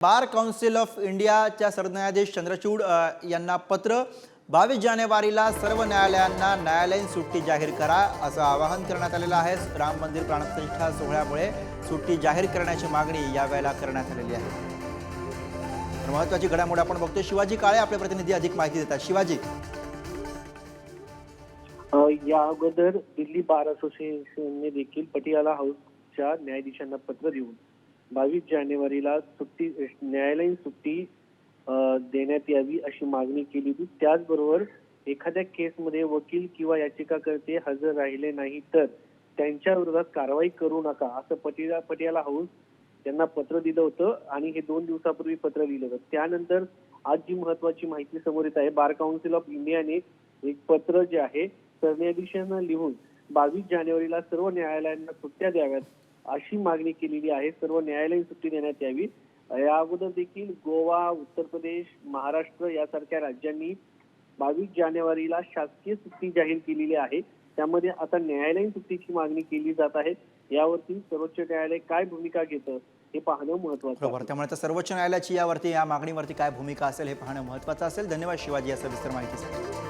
Bar council of इंडियाच्या सरन्यायाधीश चंद्रचूड यांना पत्र. बावीस जानेवारीला सर्व न्यायालयांना न्यायालयीन सुट्टी जाहीर करा असं आवाहन करण्यात आलेलं आहे. राम मंदिर प्राणप्रतिष्ठा सोहळ्यामुळे सुट्टी जाहीर करण्याची मागणी यावेळेला करण्यात आलेली आहे. तर महत्वाची घडामोड आपण बघतोय. शिवाजी काळे आपले प्रतिनिधी अधिक माहिती देतात. शिवाजी. या अगोदर दिल्ली बार असोसिएशनने देखील पटियाला हाऊसच्या न्यायाधीशांना पत्र देऊन बावीस जानेवारीला सुट्टी न्यायालयीन सुट्टी देण्यात यावी अशी मागणी केली होती. त्याचबरोबर एखाद्या केसमध्ये वकील किंवा याचिकाकर्ते हजर राहिले नाही तर त्यांच्या विरोधात कारवाई करू नका असं पटिया पटियाला हाऊस त्यांना पत्र दिलं होतं आणि हे दोन दिवसापूर्वी पत्र लिहिलं होतं. त्यानंतर आज जी महत्वाची माहिती समोर येत आहे बार काउन्सिल ऑफ इंडियाने एक पत्र जे आहे सरन्यायाधीशांना लिहून बावीस जानेवारीला सर्व न्यायालयांना सुट्ट्या द्याव्यात. अशी मागणी केलेली आहे. सर्व न्यायालयीन सुट्टी देण्यात यावी. या अगोदर देखील गोवा उत्तर प्रदेश महाराष्ट्र यासारख्या राज्यांनी बावीस जानेवारीला शासकीय सुट्टी जाहीर केलेली आहे. त्यामध्ये आता न्यायालयीन सुट्टीची मागणी केली जात आहे. यावरती सर्वोच्च न्यायालय काय भूमिका घेतं हे पाहणं महत्वाचं बरोबर. त्यामुळे आता सर्वोच्च न्यायालयाची यावरती या मागणीवरती काय भूमिका असेल हे पाहणं महत्वाचं असेल. धन्यवाद शिवाजी या सविस्तर माहितीसाठी